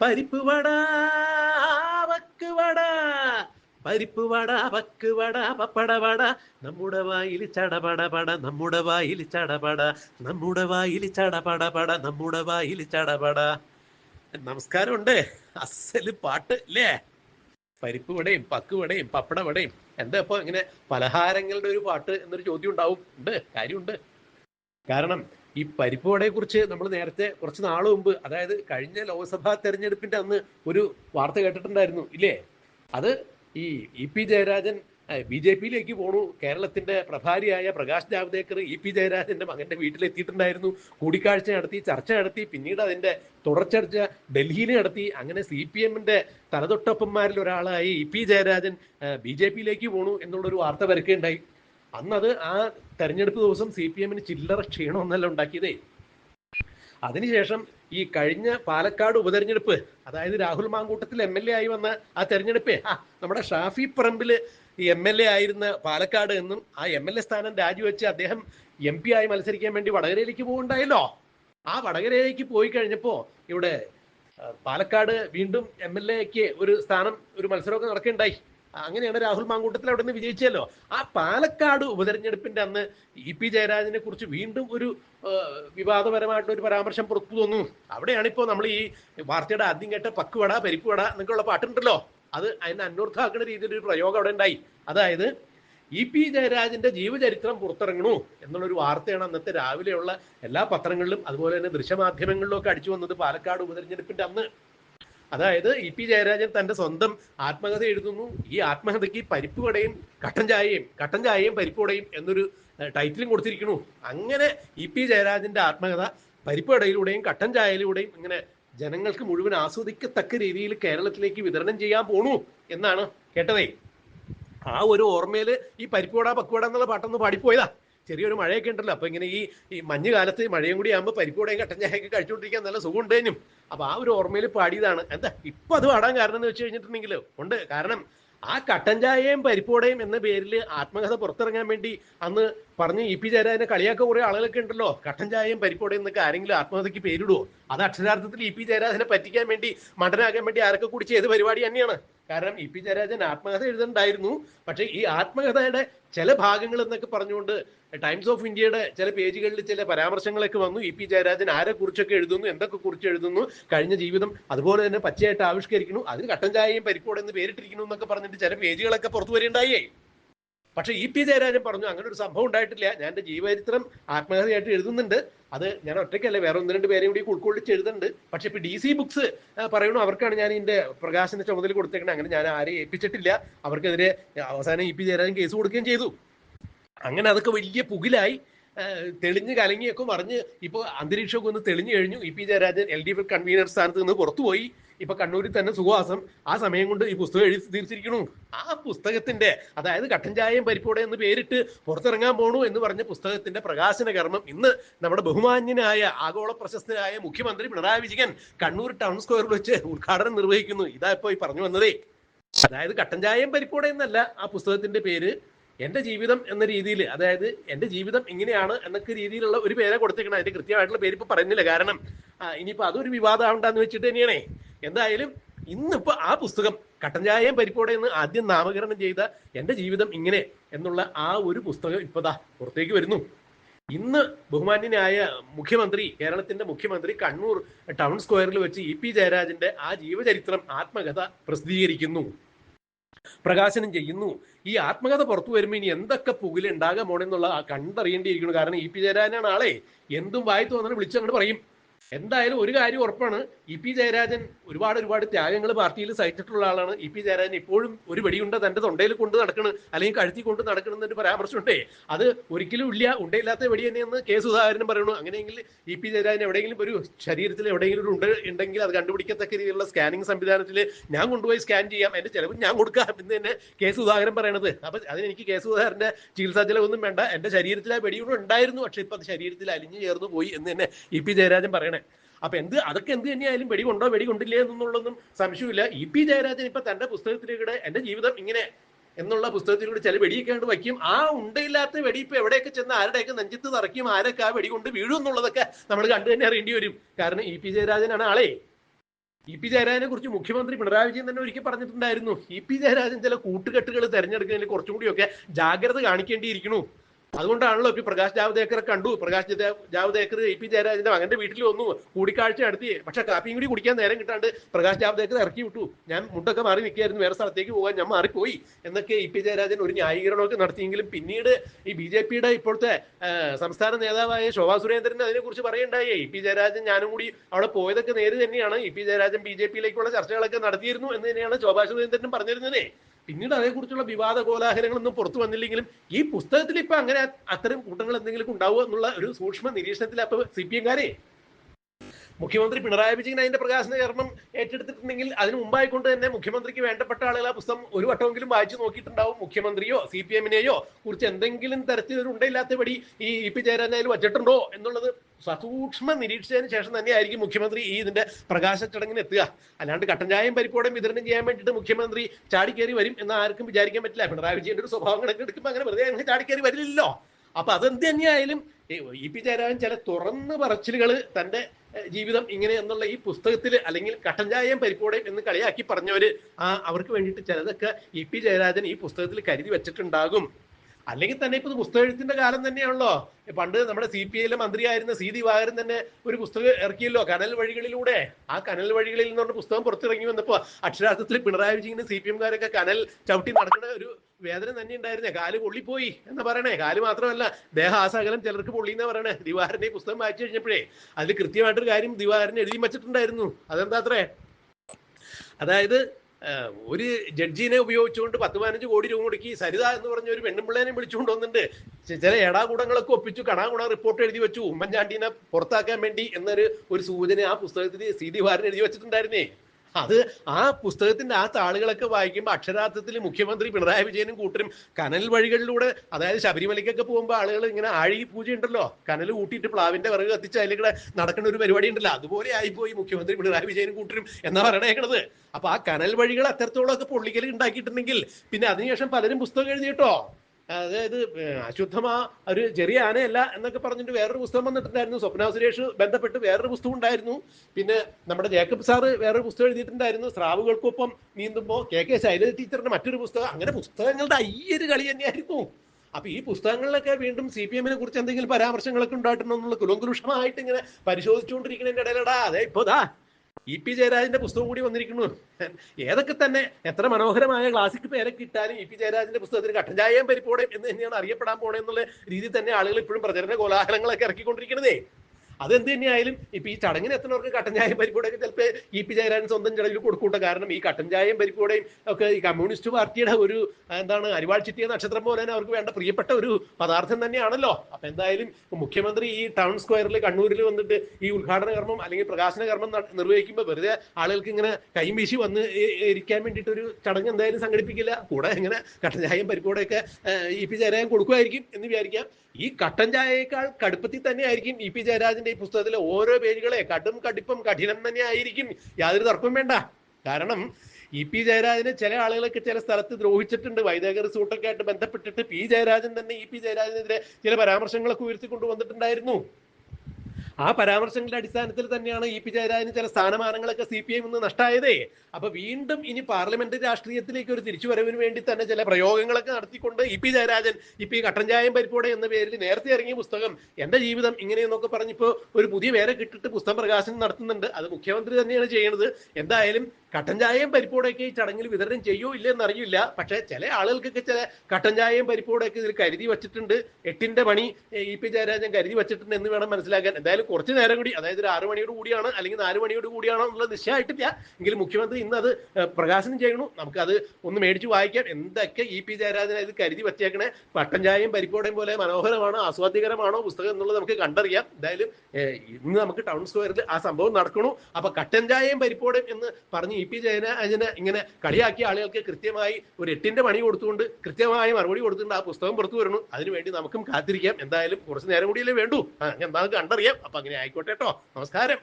പരിപ്പ് വട വക്ക് വട. പരിപ്പ് വട വക്ക് വട പപ്പട വട. നമ്മുടെ വായിൽ ചടപട പട നമ്മുടെ വായിൽ ചടപട. നമ്മുടെ വായിൽ ചടപട പട നമ്മുടെ വായിൽ ചടപട. നമസ്കാരമുണ്ട്. അസൽ പാട്ട് അല്ലേ പരിപ്പ് വടയും പക്ക് വടയും പപ്പട വടയും. എന്താ ഇപ്പൊ ഇങ്ങനെ പലഹാരങ്ങളുടെ ഒരു പാട്ട് എന്നൊരു ചോദ്യം ഉണ്ടാവും. ഉണ്ട്? കാര്യമുണ്ട്. കാരണം ഈ പരിപ്പ് വടയെ കുറിച്ച് നമ്മൾ നേരത്തെ കുറച്ച് നാൾ മുമ്പ് അതായത് കഴിഞ്ഞ ലോക്സഭാ തെരഞ്ഞെടുപ്പിന്റെ അന്ന് ഒരു വാർത്ത കേട്ടിട്ടുണ്ടായിരുന്നു ഇല്ലേ? അത് ഈ E P Jayarajan B J പിയിലേക്ക് പോണു. കേരളത്തിന്റെ പ്രഭാരിയായ പ്രകാശ് ജാവ്ദേക്കർ ഇ പി ജയരാജന്റെ മകന്റെ വീട്ടിലെത്തിയിട്ടുണ്ടായിരുന്നു. കൂടിക്കാഴ്ച നടത്തി ചർച്ച നടത്തി പിന്നീട് അതിന്റെ തുടർച്ചർച്ച ഡൽഹിയിൽ നടത്തി. അങ്ങനെ സി പി എമ്മിന്റെ തലതൊട്ടപ്പന്മാരിൽ ഒരാളായി E P Jayarajan B J പിയിലേക്ക് പോണു എന്നുള്ളൊരു വാർത്ത വരയ്ക്കുകയുണ്ടായി അന്നത് ആ തെരഞ്ഞെടുപ്പ് ദിവസം സി പി എമ്മിന് ചില്ലറ ക്ഷീണമൊന്നല്ല ഉണ്ടാക്കിയതേ. അതിനുശേഷം ഈ കഴിഞ്ഞ പാലക്കാട് ഉപതെരഞ്ഞെടുപ്പ് അതായത് Rahul Mankoottathil M L A ആയി വന്ന ആ തെരഞ്ഞെടുപ്പേ ആ നമ്മുടെ ഷാഫി പറമ്പിൽ ഈ എം എൽ എ ആയിരുന്ന പാലക്കാട് എന്നും ആ എം എൽ എ സ്ഥാനം രാജിവെച്ച് അദ്ദേഹം എം പി ആയി മത്സരിക്കാൻ വേണ്ടി വടകരയിലേക്ക് പോകുന്നുണ്ടായല്ലോ ആ വടകരയിലേക്ക് പോയി കഴിഞ്ഞപ്പോ ഇവിടെ പാലക്കാട് വീണ്ടും എം എൽ എക്ക് ഒരു സ്ഥാനം ഒരു മത്സരമൊക്കെ നടക്കുകയുണ്ടായി. അങ്ങനെയാണ് രാഹുൽ മാങ്കൂട്ടത്തിൽ അവിടെ നിന്ന് വിജയിച്ചല്ലോ. ആ പാലക്കാട് ഉപതെരഞ്ഞെടുപ്പിന്റെ അന്ന് ഇ പി ജയരാജനെ കുറിച്ച് വീണ്ടും ഒരു വിവാദപരമായിട്ട് ഒരു പരാമർശം പുറത്തു തോന്നുന്നു അവിടെയാണ് ഇപ്പോൾ നമ്മൾ ഈ വാർത്തയുടെ ആദ്യം കേട്ട പക്കുവട പരിപ്പുവട എന്നൊക്കെയുള്ള പാട്ടുണ്ടല്ലോ. അത് അതിനെ അന്വർത്ഥമാക്കുന്ന രീതിയിൽ ഒരു പ്രയോഗം അവിടെ ഉണ്ടായി. അതായത് ഇ പി ജയരാജന്റെ ജീവചരിത്രം പുറത്തിറങ്ങണു എന്നുള്ളൊരു വാർത്തയാണ് അന്നത്തെ രാവിലെയുള്ള എല്ലാ പത്രങ്ങളിലും അതുപോലെ തന്നെ ദൃശ്യമാധ്യമങ്ങളിലും ഒക്കെ അടിച്ചു വന്നത് പാലക്കാട് ഉപതെരഞ്ഞെടുപ്പിന്റെ അന്ന്. അതായത് ഇ പി ജയരാജൻ തന്റെ സ്വന്തം ആത്മകഥ എഴുതുന്നു. ഈ ആത്മകഥയ്ക്ക് പരിപ്പ് വടയും കട്ടൻ ചായയും കട്ടൻ ചായയും പരിപ്പ് വടയും എന്നൊരു ടൈറ്റിലും കൊടുത്തിരിക്കുന്നു. അങ്ങനെ ഇ പി ജയരാജന്റെ ആത്മകഥ പരിപ്പ് വടയിലൂടെയും കട്ടൻ ചായയിലൂടെയും ഇങ്ങനെ ജനങ്ങൾക്ക് മുഴുവൻ ആസ്വദിക്കത്തക്ക രീതിയിൽ കേരളത്തിലേക്ക് വിതരണം ചെയ്യാൻ പോണു എന്നാണ് കേട്ടതേ. ആ ഒരു ഓർമ്മയിൽ ഈ പരിപ്പുവട പക്കുവട എന്നുള്ള പാട്ടൊന്ന് പാടിപ്പോയതാ. ചെറിയൊരു മഴയൊക്കെ ഉണ്ടല്ലോ. അപ്പൊ ഇങ്ങനെ ഈ ഈ മഞ്ഞ് കാലത്ത് മഴയും കൂടി ആകുമ്പോൾ പരിപ്പൂടെയും കട്ടൻ ചായയൊക്കെ കഴിച്ചുകൊണ്ടിരിക്കാൻ നല്ല സുഖം ഉണ്ടേനും അപ്പൊ ആ ഒരു ഓർമ്മയിൽ പാടിയതാണ്. എന്താ ഇപ്പൊ അത് പാടാൻ കാരണം എന്ന് വെച്ച് കഴിഞ്ഞിട്ടുണ്ടെങ്കിൽ ഉണ്ട്. കാരണം ആ കട്ടൻ ചായയും പരിപ്പുവടയും എന്ന പേരിൽ ആത്മകഥ പുറത്തിറങ്ങാൻ വേണ്ടി അന്ന് പറഞ്ഞ് ഇ പി ജയരാജനെ കളിയാക്ക കുറെ ആളുകളൊക്കെ ഉണ്ടല്ലോ. കട്ടൻ ചായയും പരിപ്പുവടയും എന്നൊക്കെ ആരെങ്കിലും ആത്മകഥയ്ക്ക് പേരിടുവോ? അത് അക്ഷരാർത്ഥത്തിൽ ഇ പി ജയരാജനെ പറ്റിക്കാൻ വേണ്ടി മണ്ടനാകാൻ വേണ്ടി ആരൊക്കെ കൂടി ചെയ്ത പരിപാടി തന്നെയാണ്. കാരണം ഇ പി ജയരാജൻ ആത്മകഥ എഴുതുന്നുണ്ടായിരുന്നു പക്ഷേ ഈ ആത്മകഥയുടെ ചില ഭാഗങ്ങൾ എന്നൊക്കെ പറഞ്ഞുകൊണ്ട് ടൈംസ് ഓഫ് ഇന്ത്യയുടെ ചില പേജുകളിൽ ചില പരാമർശങ്ങളൊക്കെ വന്നു. ഇ പി ജയരാജൻ ആരെ കുറിച്ചൊക്കെ എഴുതുന്നു എന്തൊക്കെ കുറിച്ച് എഴുതുന്നു കഴിഞ്ഞ ജീവിതം അതുപോലെ തന്നെ പച്ചയായിട്ട് ആവിഷ്കരിക്കുന്നു അതിന് കട്ടൻ ചായയും പരിപ്പോടെ എന്ന് പേരിട്ടിരിക്കുന്നു എന്നൊക്കെ പറഞ്ഞിട്ട് ചില പേജുകളൊക്കെ പുറത്തു വരികയുണ്ടായേ. പക്ഷേ ഇ പി ജയരാജൻ പറഞ്ഞു അങ്ങനെ ഒരു സംഭവം ഉണ്ടായിട്ടില്ല. ഞാൻ എന്റെ ജീവചരിത്രം ആത്മകഥയായിട്ട് എഴുതുന്നുണ്ട്. അത് ഞാൻ ഒറ്റയ്ക്കല്ല വേറെ ഒന്ന് രണ്ട് പേരെയും കൂടി ഉൾക്കൊള്ളിച്ച് എഴുതുന്നുണ്ട്. പക്ഷെ ഇപ്പൊ ഡി സി ബുക്സ് പറയണു അവർക്കാണ് ഞാൻ ഇതിന്റെ പ്രകാശന ചുമതല കൊടുത്തേക്കണേ. അങ്ങനെ ഞാൻ ആരെയും ഏൽപ്പിച്ചിട്ടില്ല. അവർക്കെതിരെ അവസാനം ഇ പി ജയരാജൻ കേസ് കൊടുക്കുകയും ചെയ്തു. അങ്ങനെ അതൊക്കെ വലിയ പുകിലായി തെളിഞ്ഞ് കലങ്ങിയൊക്കെ മറിഞ്ഞ് ഇപ്പോൾ അന്തരീക്ഷമൊക്കെ ഒന്ന് തെളിഞ്ഞു കഴിഞ്ഞു. E P Jayarajan L D F convener സ്ഥാനത്ത് നിന്ന് പുറത്തുപോയി. ഇപ്പൊ കണ്ണൂരിൽ തന്നെ സുഹാസം ആ സമയം കൊണ്ട് ഈ പുസ്തകം എഴുതി തീർച്ചിരിക്കണു ആ പുസ്തകത്തിന്റെ അതായത് കട്ടൻ ചായയും പരിപ്പോടെ എന്ന് പേരിട്ട് പുറത്തിറങ്ങാൻ പോണു എന്ന് പറഞ്ഞ പുസ്തകത്തിന്റെ പ്രകാശന കർമ്മം ഇന്ന് നമ്മുടെ ബഹുമാന്യനായ ആഗോള പ്രശസ്തനായ മുഖ്യമന്ത്രി പിണറായി വിജയൻ കണ്ണൂർ ടൗൺ സ്ക്വയറിൽ വെച്ച് ഉദ്ഘാടനം നിർവഹിക്കുന്നു. ഇതാ ഇപ്പൊ ഈ പറഞ്ഞു വന്നതേ. അതായത് കട്ടൻ ചായയും പരിപ്പോടെ എന്നല്ല ആ പുസ്തകത്തിന്റെ പേര്. എന്റെ ജീവിതം എന്ന രീതിയിൽ അതായത് എന്റെ ജീവിതം ഇങ്ങനെയാണ് എന്നൊക്കെ രീതിയിലുള്ള ഒരു പേരെ കൊടുത്തേക്കണം. അതിന്റെ കൃത്യമായിട്ടുള്ള പേര് ഇപ്പൊ പറയുന്നില്ല. കാരണം ഇനിയിപ്പോ അതൊരു വിവാദം ആവണ്ടെന്ന് വെച്ചിട്ട് തന്നെയാണേ. എന്തായാലും ഇന്നിപ്പോ ആ പുസ്തകം കട്ടൻ ചായയും പരിപ്പോടെ എന്ന് ആദ്യം നാമകരണം ചെയ്ത എന്റെ ജീവിതം ഇങ്ങനെ എന്നുള്ള ആ ഒരു പുസ്തകം ഇപ്പതാ പുറത്തേക്ക് വരുന്നു. ഇന്ന് ബഹുമാന്യനായ മുഖ്യമന്ത്രി കേരളത്തിന്റെ മുഖ്യമന്ത്രി കണ്ണൂർ ടൗൺ സ്ക്വയറിൽ വെച്ച് ഇ പി ജയരാജന്റെ ആ ജീവചരിത്രം ആത്മകഥ പ്രസിദ്ധീകരിക്കുന്നു. പ്രകാശനം ചെയ്യുന്നു. ഈ ആത്മകഥ പുറത്തു വരുമ്പോൾ ഇനി എന്തൊക്കെ പുകിൽ ഉണ്ടാകാൻ പോണെന്നുള്ള കണ്ടറിയേണ്ടിയിരിക്കുന്നു. കാരണം ഇ പി ജയരാജനാണ് ആളെ. എന്തും വായി വിളിച്ചു അങ്ങോട്ട് പറയും. എന്തായാലും ഒരു കാര്യം ഉറപ്പാണ്. ഇ പി ജയരാജൻ ഒരുപാട് ഒരുപാട് ത്യാഗങ്ങൾ പാർട്ടിയിൽ സഹിച്ചിട്ടുള്ള ആളാണ്. ഇ പി ജയരാജൻ ഇപ്പോഴും ഒരു വെടിയുണ്ട തന്റെ തൊണ്ടയിൽ കൊണ്ട് നടക്കണം അല്ലെങ്കിൽ കഴുത്തി കൊണ്ട് നടക്കണം എന്നൊരു പരാമർശമുണ്ടേ. അത് ഒരിക്കലും ഇല്ല. ഉണ്ടയില്ലാത്ത വെടി തന്നെയെന്ന് കെ സുധാകരനും പറയണു അങ്ങനെയെങ്കിൽ ഇ പി ജയരാജൻ എവിടെയെങ്കിലും ഒരു ശരീരത്തിൽ എവിടെയെങ്കിലും ഒരു ഉണ്ട ഉണ്ടെങ്കിൽ അത് കണ്ടുപിടിക്കത്തക്ക രീതിയിലുള്ള സ്കാനിങ് സംവിധാനത്തിൽ ഞാൻ കൊണ്ടുപോയി സ്കാൻ ചെയ്യാം. എന്റെ ചെലവ് ഞാൻ കൊടുക്കാം എന്ന് തന്നെ കെ സുധാകരൻ പറയണത്. അപ്പൊ അതിനെനിക്ക് കെ സുധാകരന്റെ ചികിത്സാ ചെലവൊന്നും വേണ്ട. എന്റെ ശരീരത്തിൽ ആ ഉണ്ടായിരുന്നു. പക്ഷെ ഇപ്പൊ അത് ശരീരത്തിൽ അലിഞ്ഞു ചേർന്നു പോയി എന്ന് തന്നെ ഇ പി ജയരാജൻ പറയണേ അപ്പൊ എന്ത് അതൊക്കെ എന്ത് തന്നെയായാലും വെടി കൊണ്ടോ വെടി എന്നുള്ളതൊന്നും സംശയമില്ല ഇ പി ജയരാജൻ ഇപ്പൊ തന്റെ പുസ്തകത്തിലൂടെ എന്റെ ജീവിതം ഇങ്ങനെ എന്നുള്ള പുസ്തകത്തിലൂടെ ചില വെടിയൊക്കെ കണ്ട് വയ്ക്കും. ആ ഉണ്ടയില്ലാത്ത വെടി ഇപ്പൊ എവിടെയൊക്കെ ചെന്ന് ആരുടെയൊക്കെ നെഞ്ചത്ത് നിറയ്ക്കും ആരൊക്കെ ആ വെടി കൊണ്ട് വീഴും എന്നുള്ളതൊക്കെ നമ്മൾ കണ്ടു തന്നെ അറിയേണ്ടി വരും. കാരണം ഇ പി ജയരാജനാണ് ആളെ. ഇ പി ജയരാജനെ കുറിച്ച് മുഖ്യമന്ത്രി പിണറായി വിജയൻ തന്നെ ഒരിക്കൽ പറഞ്ഞിട്ടുണ്ടായിരുന്നു. ഇ പി ജയരാജൻ ചില കൂട്ടുകെട്ടുകൾ തെരഞ്ഞെടുക്കുന്നതിൽ കുറച്ചും കൂടിയൊക്കെ ജാഗ്രത കാണിക്കേണ്ടിയിരിക്കുന്നു. അതുകൊണ്ടാണല്ലോ ഇപ്പൊ പ്രകാശ് ജാവ്ദേക്കറെ കണ്ടു. പ്രകാശ് ജാവ്ദേക്കർ എ പി ജയരാജന്റെ മകന്റെ വീട്ടിൽ വന്നു. കൂടിക്കാഴ്ച നടത്തി. പക്ഷെ കാപ്പിയും കൂടി കുടിക്കാൻ നേരം കിട്ടാണ്ട് പ്രകാശ് ജാവ്ദേക്കർ ഇറക്കി വിട്ടു. ഞാൻ മുട്ടൊക്കെ മാറി നിൽക്കുകയായിരുന്നു. വേറെ സ്ഥലത്തേക്ക് പോകാൻ ഞാൻ മാറിപ്പോയി. എന്നൊക്കെ ഇ പി ജയരാജൻ ഒരു ന്യായീകരണമൊക്കെ നടത്തിയെങ്കിലും പിന്നീട് ഈ ബി ജെ പിയുടെ ഇപ്പോഴത്തെ സംസ്ഥാന നേതാവായ ശോഭാ സുരേന്ദ്രൻ അതിനെക്കുറിച്ച് പറയണ്ടായേ ഇ പി ജയരാജൻ ഞാനും കൂടി അവിടെ പോയതൊക്കെ നേര് തന്നെയാണ്. E P Jayarajan B J പിയിലേക്കുള്ള ചർച്ചകളൊക്കെ നടത്തിയിരുന്നു എന്ന് തന്നെയാണ് ശോഭാ സുരേന്ദ്രനും പറഞ്ഞിരുന്നതേ. പിന്നീട് അതേക്കുറിച്ചുള്ള വിവാദ കോലാഹലങ്ങളൊന്നും പുറത്തു വന്നില്ലെങ്കിലും ഈ പുസ്തകത്തിൽ ഇപ്പൊ അങ്ങനെ അത്തരം കൂട്ടങ്ങൾ എന്തെങ്കിലും ഉണ്ടാവുക എന്നുള്ള ഒരു സൂക്ഷ്മ നിരീക്ഷണത്തിൽ അപ്പൊ സി പി എംകാരെ മുഖ്യമന്ത്രി പിണറായി വിജയൻ അതിന്റെ പ്രകാശന കർമ്മം ഏറ്റെടുത്തിട്ടുണ്ടെങ്കിൽ അതിന് മുമ്പായിക്കൊണ്ട് തന്നെ മുഖ്യമന്ത്രിക്ക് വേണ്ടപ്പെട്ട ആളുകൾ ആ പുസ്തകം ഒരു വട്ടമെങ്കിലും വായിച്ചു നോക്കിയിട്ടുണ്ടാവും. മുഖ്യമന്ത്രിയോ സി പി എമ്മിനെയോ കുറിച്ച് എന്തെങ്കിലും തരത്തിലൊരു ഉണ്ടയില്ലാത്തപടി ഈ ഇ പി ജയരാജനായാലും വച്ചിട്ടുണ്ടോ എന്നുള്ളത് സസൂക്ഷ്മ നിരീക്ഷിച്ചതിന് ശേഷം തന്നെയായിരിക്കും മുഖ്യമന്ത്രി ഈ ഇതിന്റെ പ്രകാശ ചടങ്ങിന് എത്തുക. അല്ലാണ്ട് കട്ടൻ ചായയും വിതരണം ചെയ്യാൻ വേണ്ടിയിട്ട് മുഖ്യമന്ത്രി ചാടിക്കേറി വരും എന്ന് ആർക്കും വിചാരിക്കാൻ പറ്റില്ല. പിണറായി വിജയന്റെ ഒരു സ്വഭാവം കണക്കെടുക്കുമ്പോൾ അങ്ങനെ വെറുതെ അങ്ങനെ ചാടിക്കേറി വരില്ലല്ലോ. അപ്പൊ അതെന്ത് തന്നെയായാലും ഇ പി ജയരാജൻ ചില തുറന്നു പറച്ചിലുകൾ തന്റെ ജീവിതം ഇങ്ങനെ എന്നുള്ള ഈ പുസ്തകത്തിൽ അല്ലെങ്കിൽ കട്ടൻ ചായയും പരിപ്പോടെയും എന്ന് കളിയാക്കി പറഞ്ഞവര് ആ അവർക്ക് വേണ്ടിയിട്ട് ചിലതൊക്കെ ഇ പി ജയരാജൻ ഈ പുസ്തകത്തിൽ കരുതി വെച്ചിട്ടുണ്ടാകും. അല്ലെങ്കിൽ തന്നെ ഇപ്പൊ പുസ്തക എഴുത്തിന്റെ കാലം തന്നെയാണല്ലോ. പണ്ട് നമ്മുടെ സി പി ഐയിലെ മന്ത്രിയായിരുന്ന സി ദിവാകരൻ തന്നെ ഒരു പുസ്തകം ഇറക്കിയല്ലോ കനൽ വഴികളിലൂടെ. ആ കനൽ വഴികളിൽ എന്ന് പറഞ്ഞ പുസ്തകം പുറത്തിറങ്ങി വന്നപ്പോ അക്ഷരാർത്ഥത്തിൽ പിണറായി വിജയനും സി പി എംകാരൊക്കെ കനൽ ചവിട്ടി നടക്കുന്ന ഒരു വേദന തന്നെ ഉണ്ടായിരുന്നേ. കാൽ പൊള്ളിപ്പോയി എന്ന് പറയണേ. കാൽ മാത്രമല്ല ദേഹാസകലം ചിലർക്ക് പൊള്ളി എന്ന് പറയണേ ദിവാഹരനെ പുസ്തകം വായിച്ചു കഴിഞ്ഞപ്പോഴേ അതിൽ കൃത്യമായിട്ടൊരു കാര്യം ദിവാഹരനെ എഴുതി വെച്ചിട്ടുണ്ടായിരുന്നു. അതെന്താ അത്രേ? അതായത് ഒരു ജഡ്ജിനെ ഉപയോഗിച്ചുകൊണ്ട് പത്ത് പതിനഞ്ച് കോടി രൂപ മുടക്കി സരിത എന്ന് പറഞ്ഞ ഒരു പെണ്ണുമ്പിള്ളേനെ വിളിച്ചുകൊണ്ട് വന്നിട്ടുണ്ട്. ചില ഏടാകൂടങ്ങളൊക്കെ ഒപ്പിച്ചു കണാകുണ റിപ്പോർട്ട് എഴുതി വെച്ചു. ഉമ്മൻചാണ്ടിനെ പുറത്താക്കാൻ വേണ്ടി എന്നൊരു ഒരു സൂചന ആ പുസ്തകത്തിൽ സി. ഭാരൻ എഴുതി വെച്ചിട്ടുണ്ടായിരുന്നേ. അത് ആ പുസ്തകത്തിന്റെ ആ താളുകളൊക്കെ വായിക്കുമ്പോൾ അക്ഷരാർത്ഥത്തിൽ മുഖ്യമന്ത്രി പിണറായി വിജയനും കൂട്ടരും കനൽ വഴികളിലൂടെ അതായത് ശബരിമലയ്ക്കൊക്കെ പോകുമ്പോൾ ആളുകൾ ഇങ്ങനെ ആഴി പൂജ ഉണ്ടല്ലോ കനൽ കൂട്ടിയിട്ട് പ്ലാവിന്റെ വിറക് കത്തിച്ച് അതിലൂടെ നടക്കുന്ന ഒരു പരിപാടി ഉണ്ടല്ലോ അതുപോലെ ആയിപ്പോയി മുഖ്യമന്ത്രി പിണറായി വിജയനും കൂട്ടരും എന്നാ പറയണേക്കണത്. അപ്പൊ ആ കനൽ വഴികൾ അത്തരത്തോളമൊക്കെ പൊള്ളിക്കൽ ഉണ്ടാക്കിയിട്ടുണ്ടെങ്കിൽ പിന്നെ അതിനുശേഷം പലരും പുസ്തകം എഴുതിയിട്ടോ? അതായത് അശുദ്ധമാ ഒരു ചെറിയ ആനയല്ല എന്നൊക്കെ പറഞ്ഞിട്ട് വേറൊരു പുസ്തകം വന്നിട്ടുണ്ടായിരുന്നു. സ്വപ്ന സുരേഷ് ബന്ധപ്പെട്ട് വേറൊരു പുസ്തകം ഉണ്ടായിരുന്നു. പിന്നെ നമ്മുടെ ജേക്കബ് സാറ് വേറൊരു പുസ്തകം എഴുതിയിട്ടുണ്ടായിരുന്നു. സ്രാവുകൾക്കൊപ്പം നീന്തുമ്പോൾ കെ കെ ശൈലജ ടീച്ചറിന്റെ മറ്റൊരു പുസ്തകം. അങ്ങനെ പുസ്തകങ്ങളുടെ അയ്യൊരു കളി തന്നെയായിരുന്നു. അപ്പൊ ഈ പുസ്തകങ്ങളിലൊക്കെ വീണ്ടും സി പി എമ്മിനെ കുറിച്ച് എന്തെങ്കിലും പരാമർശങ്ങളൊക്കെ ഉണ്ടായിട്ടുണ്ടോ എന്നുള്ള കുലങ്കുലുഷമായിട്ട് ഇങ്ങനെ പരിശോധിച്ചുകൊണ്ടിരിക്കുന്നതിന്റെ ഇടയിലടാ. അതെ ഇപ്പൊ ഇ പി ജയരാജന്റെ പുസ്തകം കൂടി വന്നിരിക്കുന്നു. ഏതൊക്കെ തന്നെ എത്ര മനോഹരമായ ക്ലാസിക് പേരൊക്കെ ഇട്ടാലും ഇ പി ജയരാജന്റെ പുസ്തകത്തിന് കട്ടഞ്ചായം പരിപ്പോടെ എന്ന് തന്നെയാണ് അറിയപ്പെടാൻ പോണേ എന്നുള്ള രീതിയിൽ തന്നെ ആളുകൾ ഇപ്പോഴും പ്രചരണ കോലാഹലങ്ങളൊക്കെ ഇറക്കിക്കൊണ്ടിരിക്കുന്നതേ. അതെന്ത് തന്നെയായാലും ഇപ്പൊ ഈ ചടങ്ങിന് എത്തുന്നവർക്ക് കട്ടൻ ചായയും പരിപ്പോടെയൊക്കെ ചിലപ്പോൾ ഇ പി ജയരാജൻ സ്വന്തം ചടങ്ങിൽ കൊടുക്കൂട്ട. കാരണം ഈ കട്ടൻ ചായയും ഒക്കെ ഈ കമ്മ്യൂണിസ്റ്റ് പാർട്ടിയുടെ ഒരു എന്താണ് അരിവാൾ ചിറ്റിയ നക്ഷത്രം പോലെ തന്നെ അവർക്ക് വേണ്ട പ്രിയപ്പെട്ട ഒരു പദാർത്ഥം തന്നെയാണല്ലോ. അപ്പൊ എന്തായാലും മുഖ്യമന്ത്രി ഈ ടൗൺ സ്ക്വയറിൽ കണ്ണൂരിൽ വന്നിട്ട് ഈ ഉദ്ഘാടന കർമ്മം അല്ലെങ്കിൽ പ്രകാശന കർമ്മം നിർവഹിക്കുമ്പോൾ വെറുതെ ആളുകൾക്ക് ഇങ്ങനെ കൈയും വീശി വന്ന് ഇരിക്കാൻ വേണ്ടിയിട്ട് ഒരു ചടങ്ങ് എന്തായാലും സംഘടിപ്പിക്കില്ല. കൂടെ ഇങ്ങനെ കട്ടൻ ചായയും പരിപ്പോടെയൊക്കെ ഇ പി ജയരാജൻ കൊടുക്കുമായിരിക്കും എന്ന് വിചാരിക്കാം. ഈ കട്ടൻ ചായയേക്കാൾ കടുപ്പത്തിൽ തന്നെയായിരിക്കും ഇ പി ജയരാജന്റെ ഈ പുസ്തകത്തിലെ ഓരോ പേജുകളെ കടും കടുപ്പം കഠിനം തന്നെ ആയിരിക്കും. യാതൊരു തർക്കവും വേണ്ട. കാരണം ഇ പി ജയരാജനെ ചില ആളുകളൊക്കെ ചില സ്ഥലത്ത് ദ്രോഹിച്ചിട്ടുണ്ട്. വൈദേക സൂട്ടൊക്കെ ആയിട്ട് ബന്ധപ്പെട്ടിട്ട് പി ജയരാജൻ തന്നെ ഇ പി ജയരാജനെതിരെ ചില പരാമർശങ്ങളൊക്കെ ഉയർത്തിക്കൊണ്ട് വന്നിട്ടുണ്ടായിരുന്നു ആ പരാമർശങ്ങളുടെ അടിസ്ഥാനത്തിൽ തന്നെയാണ് ഇ പി ജയരാജന് ചില സ്ഥാനമാനങ്ങളൊക്കെ സി പി ഐ നിന്ന് നഷ്ടമായതേ അപ്പൊ വീണ്ടും ഇനി പാർലമെന്റ് രാഷ്ട്രീയത്തിലേക്ക് ഒരു തിരിച്ചുവരവിന് വേണ്ടി തന്നെ ചില പ്രയോഗങ്ങളൊക്കെ നടത്തിക്കൊണ്ട് ഇ പി ജയരാജൻ ഇപ്പൊ ഈ കട്ടഞ്ചായം പരിപ്പോടെ എന്ന പേരിൽ നേരത്തെ ഇറങ്ങിയ പുസ്തകം എന്റെ ജീവിതം ഇങ്ങനെയെന്നൊക്കെ പറഞ്ഞിപ്പോ ഒരു പുതിയ പേരെ കിട്ടിട്ട് പുസ്തകം പ്രകാശനം നടത്തുന്നുണ്ട്. അത് മുഖ്യമന്ത്രി തന്നെയാണ് ചെയ്യുന്നത് എന്തായാലും കട്ടൻ ചായയും പരിപ്പോടെയൊക്കെ ഈ ചടങ്ങിൽ വിതരണം ചെയ്യോ ഇല്ലെന്ന് അറിയില്ല പക്ഷെ ചില ആളുകൾക്കൊക്കെ ചില കട്ടൻ ചായയും പരിപ്പോടെയൊക്കെ ഇതിൽ കരുതി വെച്ചിട്ടുണ്ട്. എട്ടിന്റെ പണി ഇ പി ജയരാജൻ കരുതി വെച്ചിട്ടുണ്ട് എന്ന് വേണം മനസ്സിലാക്കാൻ. എന്തായാലും കുറച്ച് നേരം കൂടി അതായത് ഒരു ആറ് മണിയോട് കൂടിയാണ് അല്ലെങ്കിൽ നാല് മണിയോട് കൂടിയാണോ എന്നുള്ളത് നിശ്ചയമായിട്ടില്ല. എങ്കിലും മുഖ്യമന്ത്രി ഇന്ന് അത് പ്രകാശനം ചെയ്യണു. നമുക്കത് ഒന്ന് മേടിച്ച് വായിക്കാം. എന്തൊക്കെ ഇ പി ജയരാജന ഇത് കരുതി വച്ചേക്കണേ ചായയും പരിപ്പോടെയും പോലെ മനോഹരമാണോ ആസ്വാദ്യകരമാണോ പുസ്തകം എന്നുള്ളത് നമുക്ക് കണ്ടറിയാം. എന്തായാലും ഇന്ന് നമുക്ക് ടൗൺ സ്ക്വയറിൽ ആ സംഭവം നടക്കണു. അപ്പൊ കട്ടൻ ചായയും പരിപ്പോടെയും എന്ന് പറഞ്ഞ് ഇ പി ജയരാജനെ ഇങ്ങനെ കളിയാക്കിയ ആളുകൾക്ക് കൃത്യമായി ഒരു എട്ടിന്റെ പണി കൊടുത്തുകൊണ്ട് കൃത്യമായി മറുപടി കൊടുത്തുകൊണ്ട് ആ പുസ്തകം പുറത്തു വരണം. അതിനുവേണ്ടി നമുക്കും കാത്തിരിക്കാം. എന്തായാലും കുറച്ച് നേരം കൂടിയല്ലേ വേണ്ടു. എന്താ കണ്ടറിയാം. അപ്പൊ അങ്ങനെ ആയിക്കോട്ടെ കേട്ടോ നമസ്കാരം.